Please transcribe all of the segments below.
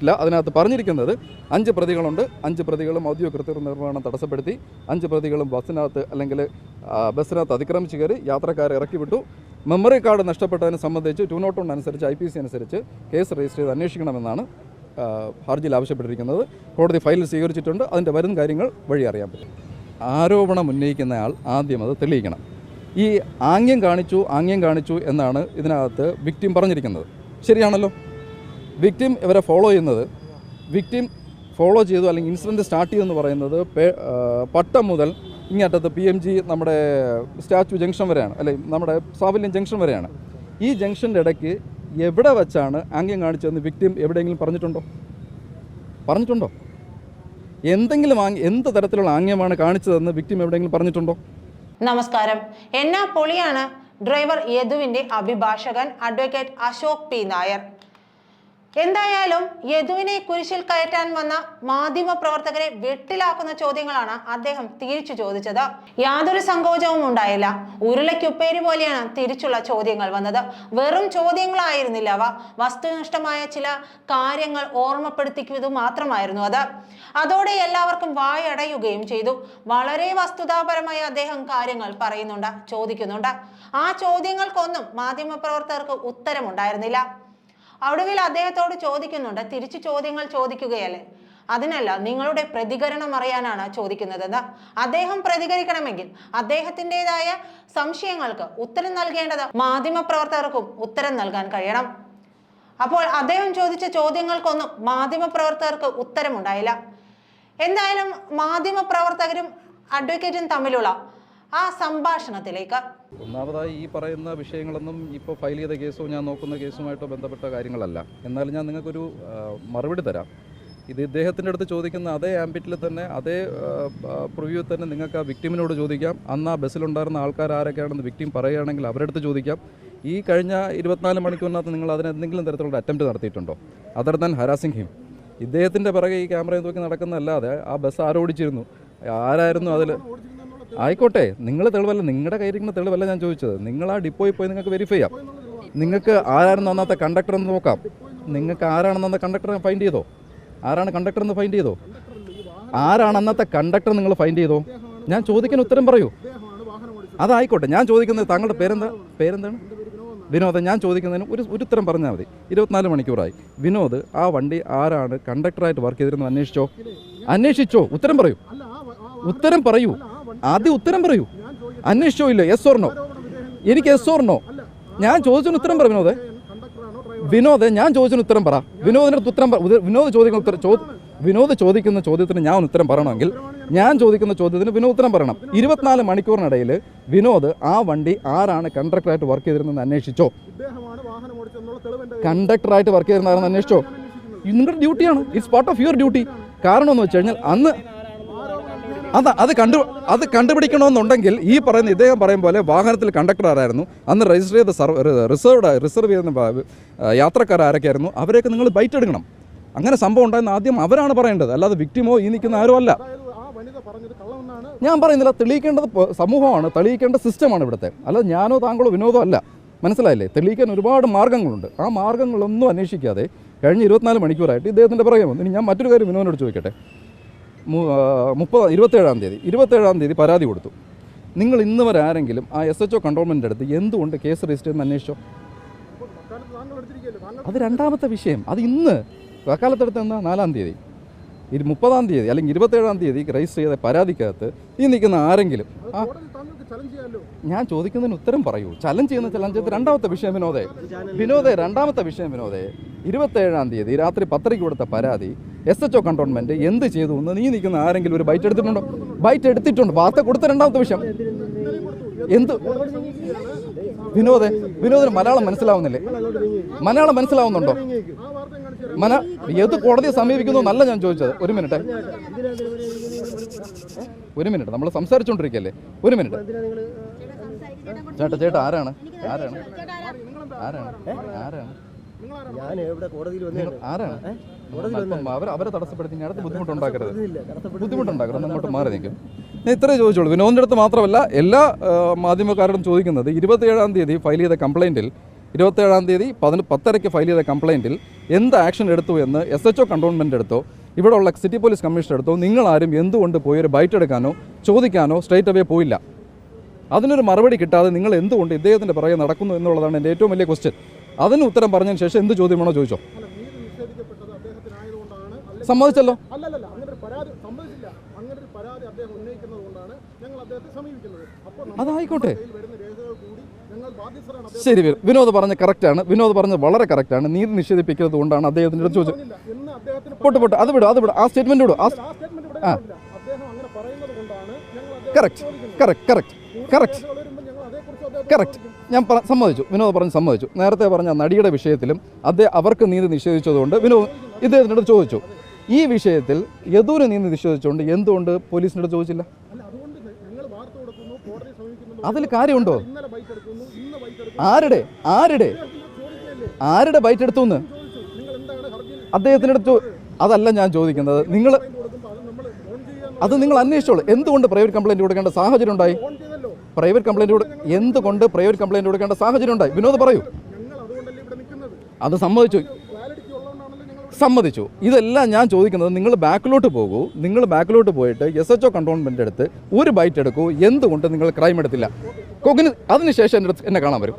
ഇല്ല അതിനകത്ത് പറഞ്ഞിരിക്കുന്നത് അഞ്ച് പ്രതികളുണ്ട്. അഞ്ച് പ്രതികളും ഔദ്യോഗിക കൃത്യ നിർവഹണം തടസ്സപ്പെടുത്തി. അഞ്ച് പ്രതികളും ബസ്സിനകത്ത് അല്ലെങ്കിൽ ബസ്സിനകത്ത് അതിക്രമിച്ച് കയറി യാത്രക്കാരെ ഇറക്കി വിട്ടു മെമ്മറി കാർഡ് നഷ്ടപ്പെട്ടതിനെ സംബന്ധിച്ച് ടു നോട്ട് വൺ അനുസരിച്ച് ഐ പി സി അനുസരിച്ച് കേസ് രജിസ്റ്റർ ചെയ്ത് അന്വേഷിക്കണമെന്നാണ് ഹർജിയിൽ ആവശ്യപ്പെട്ടിരിക്കുന്നത്. കോടതി ഫയൽ സ്വീകരിച്ചിട്ടുണ്ട്. അതിന്റെ വരും കാര്യങ്ങൾ വഴി അറിയാൻ പറ്റും. ആരോപണം ഉന്നയിക്കുന്നയാൾ ആദ്യം അത് തെളിയിക്കണം. ഈ ആംഗ്യം കാണിച്ചു ആംഗ്യം കാണിച്ചു എന്നാണ് ഇതിനകത്ത് വിക്ടിം പറഞ്ഞിരിക്കുന്നത്. ശരിയാണല്ലോ? വിക്ടിം ഇവരെ ഫോളോ ചെയ്യുന്നത് വിക്ടിം ഫോളോ ചെയ്തു അല്ലെങ്കിൽ ഇൻസിഡന്റ് സ്റ്റാർട്ട് ചെയ്തെന്ന് പറയുന്നത് പട്ടം മുതൽ ഇങ്ങേറ്റത്ത് പി എം ജി നമ്മുടെ സ്റ്റാച്യു ജംഗ്ഷൻ വരെയാണ്. അല്ലെ നമ്മുടെ സാഫല്യം ജംഗ്ഷൻ വരെയാണ്. ഈ ജംഗ്ഷന്റെ ഇടയ്ക്ക് എവിടെ വെച്ചാണ് ആംഗ്യം കാണിച്ചതെന്ന് വിക്ടിം എവിടെയെങ്കിലും പറഞ്ഞിട്ടുണ്ടോ? പറഞ്ഞിട്ടുണ്ടോ? എന്തെങ്കിലും എന്ത് തരത്തിലുള്ള ആംഗ്യമാണ് കാണിച്ചതെന്ന് വിക്ടിം എവിടെയെങ്കിലും പറഞ്ഞിട്ടുണ്ടോ? നമസ്കാരം. എന്നാ പൊളിയാണ് ഡ്രൈവർ യദുവിന്റെ അഭിഭാഷകൻ അഡ്വക്കേറ്റ് അശോക് പി നായർ. എന്തായാലും യദുവിനെ കുരിശിൽ കയറ്റാൻ വന്ന മാധ്യമ പ്രവർത്തകരെ വെട്ടിലാക്കുന്ന ചോദ്യങ്ങളാണ് അദ്ദേഹം തിരിച്ചു ചോദിച്ചത്. യാതൊരു സങ്കോചവും ഉണ്ടായില്ല. ഉരുളയ്ക്കുപ്പേരി പോലെയാണ് തിരിച്ചുള്ള ചോദ്യങ്ങൾ വന്നത്. വെറും ചോദ്യങ്ങളായിരുന്നില്ല അവ. വസ്തുനിഷ്ഠമായ ചില കാര്യങ്ങൾ ഓർമ്മപ്പെടുത്തിക്കുന്നത് മാത്രമായിരുന്നു അത്. അതോടെ എല്ലാവർക്കും വായടയുകയും ചെയ്തു. വളരെ വസ്തുതാപരമായി അദ്ദേഹം കാര്യങ്ങൾ പറയുന്നുണ്ട് ചോദിക്കുന്നുണ്ട്. ആ ചോദ്യങ്ങൾക്കൊന്നും മാധ്യമപ്രവർത്തകർക്ക് ഉത്തരമുണ്ടായിരുന്നില്ല. ഒടുവിൽ അദ്ദേഹത്തോട് ചോദിക്കുന്നുണ്ട്. തിരിച്ചു ചോദ്യങ്ങൾ ചോദിക്കുകയല്ലേ? അതിനല്ല നിങ്ങളുടെ പ്രതികരണം അറിയാനാണ് ചോദിക്കുന്നത്. എന്താ? അദ്ദേഹം പ്രതികരിക്കണമെങ്കിൽ അദ്ദേഹത്തിന്റെതായ സംശയങ്ങൾക്ക് ഉത്തരം നൽകേണ്ടത് മാധ്യമപ്രവർത്തകർക്കും ഉത്തരം നൽകാൻ കഴിയണം. അപ്പോൾ അദ്ദേഹം ചോദിച്ച ചോദ്യങ്ങൾക്കൊന്നും മാധ്യമപ്രവർത്തകർക്ക് ഉത്തരമുണ്ടായില്ല. എന്തായാലും മാധ്യമപ്രവർത്തകരും അഡ്വക്കേറ്റും തമ്മിലുള്ള ആ സംഭാഷണത്തിലേക്ക് ഒന്നാമതായി ഈ പറയുന്ന വിഷയങ്ങളൊന്നും ഇപ്പോൾ ഫയൽ ചെയ്ത കേസോ ഞാൻ നോക്കുന്ന കേസുമായിട്ടോ ബന്ധപ്പെട്ട കാര്യങ്ങളല്ല. എന്നാലും ഞാൻ നിങ്ങൾക്കൊരു മറുപടി തരാം. ഇത് ഇദ്ദേഹത്തിന്റെ അടുത്ത് ചോദിക്കുന്ന അതേ ആംബിറ്റിൽ തന്നെ അതേ പ്രിവ്യൂ തന്നെ നിങ്ങൾക്ക് ആ വിക്ടിമിനോട് ചോദിക്കാം. അന്ന് ആ ബസ്സിലുണ്ടായിരുന്ന ആൾക്കാർ ആരൊക്കെയാണെന്ന് വിക്ടിം പറയുകയാണെങ്കിൽ അവരുടെ അടുത്ത് ചോദിക്കാം. ഈ കഴിഞ്ഞ ഇരുപത്തിനാല് മണിക്കൂറിനകത്ത് നിങ്ങൾ അതിന് എന്തെങ്കിലും തരത്തിലുള്ള അറ്റംപ്റ്റ് നടത്തിയിട്ടുണ്ടോ? അതർ ദാൻ ഹരാസിംഗ് ഹിം ഇദ്ദേഹത്തിന്റെ പിറകെ ഈ ക്യാമറയിൽ നോക്കി നടക്കുന്നതല്ലാതെ ആ ബസ് ആരോടിച്ചിരുന്നു ആരായിരുന്നു അതിൽ ആയിക്കോട്ടെ നിങ്ങൾ തെളിവല്ല നിങ്ങളുടെ കയ്യിരിക്കുന്ന തെളിവല്ല ഞാൻ ചോദിച്ചത്. നിങ്ങൾ ആ ഡിപ്പോയിൽ പോയി നിങ്ങൾക്ക് വെരിഫൈ ചെയ്യാം. നിങ്ങൾക്ക് ആരാണ് അന്നത്തെ കണ്ടക്ടർ എന്ന് നോക്കാം. നിങ്ങൾക്ക് ആരാണെന്ന് അന്നത്തെ കണ്ടക്ടറെ ഫൈൻഡ് ചെയ്തോ? ആരാണ് കണ്ടക്ടർ എന്ന് ഫൈൻഡ് ചെയ്തോ? ആരാണ് അന്നത്തെ കണ്ടക്ടർ നിങ്ങൾ ഫൈൻഡ് ചെയ്തോ? ഞാൻ ചോദിക്കുന്ന ഉത്തരം പറയൂ. അതായിക്കോട്ടെ ഞാൻ ചോദിക്കുന്നത് താങ്കളുടെ പേരെന്താ? പേരെന്താണ്? വിനോദ്. ഞാൻ ചോദിക്കുന്നതിന് ഒരു ഒരു ഉത്തരം പറഞ്ഞാൽ മതി. ഇരുപത്തിനാല് മണിക്കൂറായി. വിനോദ് ആ വണ്ടി ആരാണ് കണ്ടക്ടറായിട്ട് വർക്ക് ചെയ്തിരുന്നത് അന്വേഷിച്ചോ? അന്വേഷിച്ചോ ഉത്തരം പറയൂ. ഉത്തരം പറയൂ. ആദ്യം ഉത്തരം പറയൂ. അന്വേഷിച്ചോ ഇല്ല yes or no yes or no ചോദിച്ചതിന് ഉത്തരം പറ വിനോദ്. വിനോദ് ഞാൻ ചോദിച്ചതിന് ഉത്തരം പറ. വിനോദിന്റെ ഉത്തരം വിനോദ് ചോദിക്കുന്ന ഉത്തരം വിനോദ് ചോദിക്കുന്ന ചോദ്യത്തിന് ഞാൻ ഉത്തരം പറയണമെങ്കിൽ ഞാൻ ചോദിക്കുന്ന ചോദ്യത്തിന് വിനോദ് ഉത്തരം പറയണം. ഇരുപത്തിനാല് മണിക്കൂറിനിടയിൽ വിനോദ് ആ വണ്ടി ആരാണ് കണ്ടക്ടറായിട്ട് വർക്ക് ചെയ്തിരുന്നത് അന്വേഷിച്ചോ? കണ്ടക്ടറായിട്ട് വർക്ക് ചെയ്തിരുന്നായിരുന്നു അന്വേഷിച്ചോ? നിങ്ങളുടെ ഡ്യൂട്ടിയാണ് it's part of your duty കാരണം എന്ന് വെച്ച് കഴിഞ്ഞാൽ അന്ന് അത് അത് കണ്ടു അത് കണ്ടുപിടിക്കണമെന്നുണ്ടെങ്കിൽ ഈ പറയുന്ന ഇദ്ദേഹം പറയും പോലെ വാഹനത്തിൽ കണ്ടക്ടർ ആരായിരുന്നു? അന്ന് രജിസ്റ്റർ ചെയ്ത റിസർവ്ഡ് റിസർവ് ചെയ്യുന്ന യാത്രക്കാർ ആരൊക്കെയായിരുന്നു? അവരെയൊക്കെ നിങ്ങൾ ബൈറ്റ് എടുക്കണം. അങ്ങനെ സംഭവം ഉണ്ടായെന്ന് ആദ്യം അവരാണ് പറയേണ്ടത്. അല്ലാതെ വിക്ടിമോ ഈ നിൽക്കുന്ന ആരും അല്ല. ഞാൻ പറയുന്നില്ല തെളിയിക്കേണ്ടത് സമൂഹമാണ്. തെളിയിക്കേണ്ട സിസ്റ്റമാണ് ഇവിടുത്തെ. അല്ലാതെ ഞാനോ താങ്കളോ വിനോദോ അല്ല. മനസ്സിലായില്ലേ? തെളിയിക്കാൻ ഒരുപാട് മാർഗങ്ങളുണ്ട് ആ മാർഗങ്ങളൊന്നും അന്വേഷിക്കാതെ കഴിഞ്ഞ ഇരുപത്തിനാല് മണിക്കൂറായിട്ട് ഇദ്ദേഹത്തിന്റെ പുറകെ ഇനി ഞാൻ മറ്റൊരു കാര്യം വിനോദിനോട് ചോദിക്കട്ടെ? മുപ്പത് ഇരുപത്തേഴാം തീയതി ഇരുപത്തേഴാം തീയതി പരാതി കൊടുത്തു. നിങ്ങൾ ഇന്ന് വരെ ആരെങ്കിലും ആ എസ് എച്ച് ഒ കൺട്രോൾമെന്റ് അടുത്ത് എന്തുകൊണ്ട് കേസ് രജിസ്റ്റർ ചെയ്യുന്ന അന്വേഷിച്ചോ? അത് രണ്ടാമത്തെ വിഷയം. അത് ഇന്ന് വക്കാലത്തെടുത്ത് എന്താ? നാലാം തീയതി. ഇരു മുപ്പതാം തീയതി അല്ലെങ്കിൽ ഇരുപത്തേഴാം തീയതി രജിസ്റ്റർ ചെയ്ത പരാതിക്കകത്ത് ഈ നിൽക്കുന്ന ആരെങ്കിലും ഞാൻ ചോദിക്കുന്നതിന് ഉത്തരം പറയൂ. ചലഞ്ച് ചെയ്യുന്ന ചലഞ്ച് രണ്ടാമത്തെ വിഷയം വിനോദേ. വിനോദേ രണ്ടാമത്തെ വിഷയം വിനോദേ. ഇരുപത്തേഴാം തീയതി രാത്രി പത്തരയ്ക്ക് കൊടുത്ത പരാതി. എസ് എച്ച് ഒ കണ്ടോൺമെന്റ് എന്ത് ചെയ്തു എന്ന് നീ നിൽക്കുന്ന ആരെങ്കിലും ഒരു ബൈറ്റ് എടുത്തിട്ടുണ്ടോ? ബൈറ്റ് എടുത്തിട്ടുണ്ട്. വാർത്ത കൊടുത്ത രണ്ടാമത്തെ വിഷയം എന്ത്? വിനോദേ വിനോദിന് മലയാളം മനസ്സിലാവുന്നില്ലേ? മലയാളം മനസ്സിലാവുന്നുണ്ടോ? മന ഏത് കോടതിയെ സമീപിക്കുന്നു നല്ല ഞാൻ ചോദിച്ചത്. ഒരു മിനിറ്റ്. ഒരു മിനിറ്റ്. നമ്മൾ സംസാരിച്ചുകൊണ്ടിരിക്കല്ലേ ഒരു മിനിറ്റ്. ചേട്ടാ ചേട്ടാ ആരാണ്? ആരാണ്? ആരാണ്? ആരാണ്? ഞാൻ ഇവിടെ കോടതിയിൽ വന്നു ആരാണ്? അവർ അവരെ തടസ്സപ്പെടുത്തി അടുത്ത് ബുദ്ധിമുട്ടുണ്ടാക്കരുത്. ബുദ്ധിമുട്ടുണ്ടാക്കരുത്. അങ്ങോട്ട് മാറി നിൽക്കും. ഞാൻ ഇത്രേ ചോദിച്ചോളൂ വിനോദിന്റെ അടുത്ത് മാത്രമല്ല എല്ലാ മാധ്യമക്കാരോടും ചോദിക്കുന്നത് ഇരുപത്തിയേഴാം തീയതി ഫയൽ ചെയ്ത കംപ്ലൈന്റിൽ ഇരുപത്തേഴാം തീയതി പതിന് പത്തരയ്ക്ക് ഫയൽ ചെയ്ത കംപ്ലയിന്റിൽ എന്ത് ആക്ഷൻ എടുത്തു എന്ന് എസ് എച്ച് ഒ കണ്ടോൺമെന്റ് എടുത്തോ ഇവിടെയുള്ള സിറ്റി പോലീസ് കമ്മീഷണർ എടുത്തോ നിങ്ങളാരും എന്തുകൊണ്ട് പോയി ഒരു ബൈറ്റ് എടുക്കാനോ ചോദിക്കാനോ സ്ട്രേറ്റ് അവേ പോയില്ല? അതിനൊരു മറുപടി കിട്ടാതെ നിങ്ങൾ എന്തുകൊണ്ട് ഇദ്ദേഹത്തിന്റെ പുറകെ നടക്കുന്നു എന്നുള്ളതാണ് എന്റെ ഏറ്റവും വലിയ ക്വസ്റ്റ്യൻ അതിന് ഉത്തരം പറഞ്ഞതിന് ശേഷം എന്ത് ചോദ്യം വേണോ ചോദിച്ചോ. സമ്മതിച്ചല്ലോ. അതായിക്കോട്ടെ. ശരി വിനോദ് പറഞ്ഞ കറക്റ്റാണ് വിനോദ് പറഞ്ഞ വളരെ കറക്റ്റാണ് നീതി നിഷേധിപ്പിക്കുന്നത് കൊണ്ടാണ് അദ്ദേഹത്തിന്റെ അടുത്ത് ചോദിച്ചത്. പൊട്ട് പൊട്ട്. അത് വിടും അത് വിടും. ആ സ്റ്റേറ്റ്മെന്റ് വിടും. ആ statement correct correct correct correct correct ഞാൻ സമ്മതിച്ചു. വിനോദ് പറഞ്ഞ് സമ്മതിച്ചു. നേരത്തെ പറഞ്ഞ നടിയുടെ വിഷയത്തിലും അദ്ദേഹം അവർക്ക് നീതി നിഷേധിച്ചതുകൊണ്ട് വിനോദ് ഇദ്ദേഹത്തിനോട് ചോദിച്ചു. ഈ വിഷയത്തിൽ യദൂര് നീതി നിഷേധിച്ചുകൊണ്ട് എന്തുകൊണ്ട് പോലീസിനോട് ചോദിച്ചില്ല? അതിൽ കാര്യമുണ്ടോ? ആരുടെ? ആരുടെ? ആരുടെ ബൈറ്റ് എടുത്തു എന്ന് അദ്ദേഹത്തിനടുത്ത് അതല്ല ഞാൻ ചോദിക്കുന്നത്. നിങ്ങൾ അത് നിങ്ങൾ അന്വേഷിച്ചോളൂ. എന്തുകൊണ്ട് പ്രൈവറ്റ് കംപ്ലൈന്റ് കൊടുക്കേണ്ട സാഹചര്യം ഉണ്ടായി? പ്രൈവറ്റ് കംപ്ലൈന്റ് കൊടു എന്തുകൊണ്ട് പ്രൈവറ്റ് കംപ്ലൈന്റ് കൊടുക്കേണ്ട സാഹചര്യം ഉണ്ടായി വിനോദ് പറയൂ. അത് സമ്മതിച്ചു. സമ്മതിച്ചു. ഇതെല്ലാം ഞാൻ ചോദിക്കുന്നത് നിങ്ങൾ ബാക്കിലോട്ട് പോകൂ. നിങ്ങൾ ബാക്കിലോട്ട് പോയിട്ട് എസ് എച്ച് ഒ കണ്ടോൺമെന്റ് എടുത്ത് ഒരു ബൈറ്റ് എടുക്കൂ. എന്തുകൊണ്ട് നിങ്ങൾ ക്രൈം എടുത്തില്ല? കൊങ്ങിന് അതിനുശേഷം എന്റെ എന്നെ കാണാൻ വരും.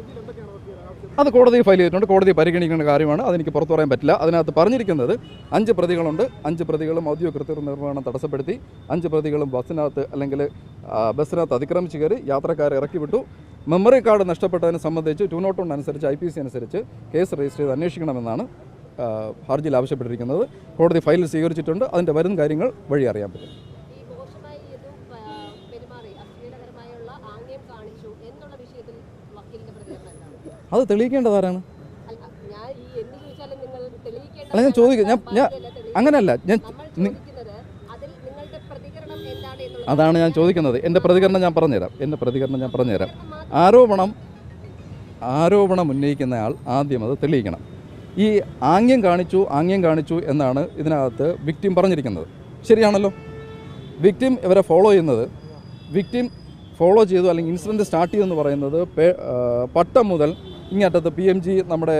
അത് കോടതി ഫയൽ ചെയ്തിട്ടുണ്ട്. കോടതി പരിഗണിക്കേണ്ട കാര്യമാണ്. അതെനിക്ക് പുറത്തു പറയാൻ പറ്റില്ല. അതിനകത്ത് പറഞ്ഞിരിക്കുന്നത് അഞ്ച് പ്രതികളുണ്ട്. അഞ്ച് പ്രതികളും ഔദ്യോഗിക കൃത്യ നിർവഹണം തടസ്സപ്പെടുത്തി. അഞ്ച് പ്രതികളും ബസ്സിനകത്ത് അല്ലെങ്കിൽ ബസ്സിനകത്ത് അതിക്രമിച്ച് കയറി യാത്രക്കാരെ ഇറക്കി വിട്ടു മെമ്മറി കാർഡ് നഷ്ടപ്പെട്ടതിനെ സംബന്ധിച്ച് ടു നോട്ട് വൺ അനുസരിച്ച് ഐ പി സി അനുസരിച്ച് കേസ് രജിസ്റ്റർ ചെയ്ത് അന്വേഷിക്കണമെന്നാണ് ഹർജിയിൽ ആവശ്യപ്പെട്ടിരിക്കുന്നത്. കോടതി ഫയൽ സ്വീകരിച്ചിട്ടുണ്ട്. അതിന്റെ വരും കാര്യങ്ങൾ വഴി അറിയാൻ പറ്റും ഈ മോശമായി ഇതും പെരുമാറി അശ്ലീലകരമായുള്ള ആംഗ്യം കാണിച്ചു എന്നുള്ള വിഷയത്തിൽ വക്കീലിന്റെ പ്രതികരണം എന്താണ് അത് തെളിയിക്കേണ്ടതാരാണ് അല്ല ഞാൻ ഈ എന്ത് ചോദിച്ചാലും നിങ്ങൾ തെളിയിക്കേണ്ട അല്ല ഞാൻ ചോദിക്കും. ഞാൻ ഞാൻ അങ്ങനെയല്ല ഞാൻ അതാണ് ഞാൻ ചോദിക്കുന്നത്. എന്റെ പ്രതികരണം ഞാൻ പറഞ്ഞുതരാം. എന്റെ പ്രതികരണം ഞാൻ പറഞ്ഞുതരാം. ആരോപണം ആരോപണം ഉന്നയിക്കുന്നയാൾ ആദ്യം അത് തെളിയിക്കണം. ഈ ആംഗ്യം കാണിച്ചു ആംഗ്യം കാണിച്ചു എന്നാണ് ഇതിനകത്ത് വിക്ടിം പറഞ്ഞിരിക്കുന്നത്. ശരിയാണല്ലോ? വിക്ടിം ഇവരെ ഫോളോ ചെയ്യുന്നത്. വിക്ടിം ഫോളോ ചെയ്തു അല്ലെങ്കിൽ ഇൻസിഡന്റ് സ്റ്റാർട്ട് ചെയ്തെന്ന് പറയുന്നത് പട്ടം മുതൽ ഇങ്ങറ്റത്ത് പി എം ജി നമ്മുടെ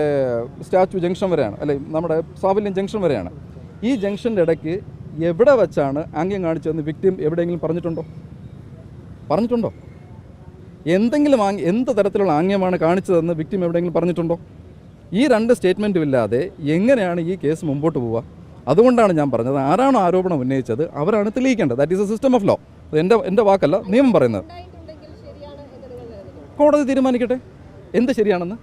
സ്റ്റാച്യു ജംഗ്ഷൻ വരെയാണ്. അല്ലെ നമ്മുടെ സാഫല്യം ജംഗ്ഷൻ വരെയാണ്. ഈ ജംഗ്ഷന്റെ ഇടയ്ക്ക് എവിടെ വെച്ചാണ് ആംഗ്യം കാണിച്ചതെന്ന് വിക്ടിം എവിടെയെങ്കിലും പറഞ്ഞിട്ടുണ്ടോ? പറഞ്ഞിട്ടുണ്ടോ? എന്തെങ്കിലും ആംഗ്യ എന്ത് തരത്തിലുള്ള ആംഗ്യമാണ് കാണിച്ചതെന്ന് വിക്ടിം എവിടെയെങ്കിലും പറഞ്ഞിട്ടുണ്ടോ? ഈ രണ്ട് സ്റ്റേറ്റ്മെന്റും ഇല്ലാതെ എങ്ങനെയാണ് ഈ കേസ് മുമ്പോട്ട് പോവുക? അതുകൊണ്ടാണ് ഞാൻ പറഞ്ഞത്. ആരാണ് ആരോപണം ഉന്നയിച്ചത് അവരാണ് തെളിയിക്കേണ്ടത്. That is a system of law അത് എന്റെ എന്റെ വാക്കല്ല നിയമം പറയുന്നത്. കോടതി തീരുമാനിക്കട്ടെ? എന്ത് ശരിയാണെന്ന്?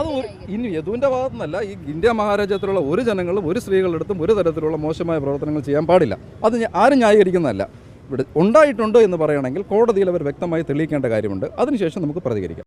അത് ഇനി യദുവിന്റെ ഭാഗത്തു നിന്നല്ല ഈ ഇന്ത്യ മഹാരാജ്യത്തിലുള്ള ഒരു ജനങ്ങളും ഒരു സ്ത്രീകളെടുത്തും ഒരു തരത്തിലുള്ള മോശമായ പ്രവർത്തനങ്ങൾ ചെയ്യാൻ പാടില്ല. അത് ആരും ന്യായീകരിക്കുന്നതല്ല. ഇവിടെ ഉണ്ടായിട്ടുണ്ട് എന്ന് പറയുകയാണെങ്കിൽ കോടതിയിൽ അവർ വ്യക്തമായി തെളിയിക്കേണ്ട കാര്യമുണ്ട്. അതിനുശേഷം നമുക്ക് പ്രതികരിക്കാം.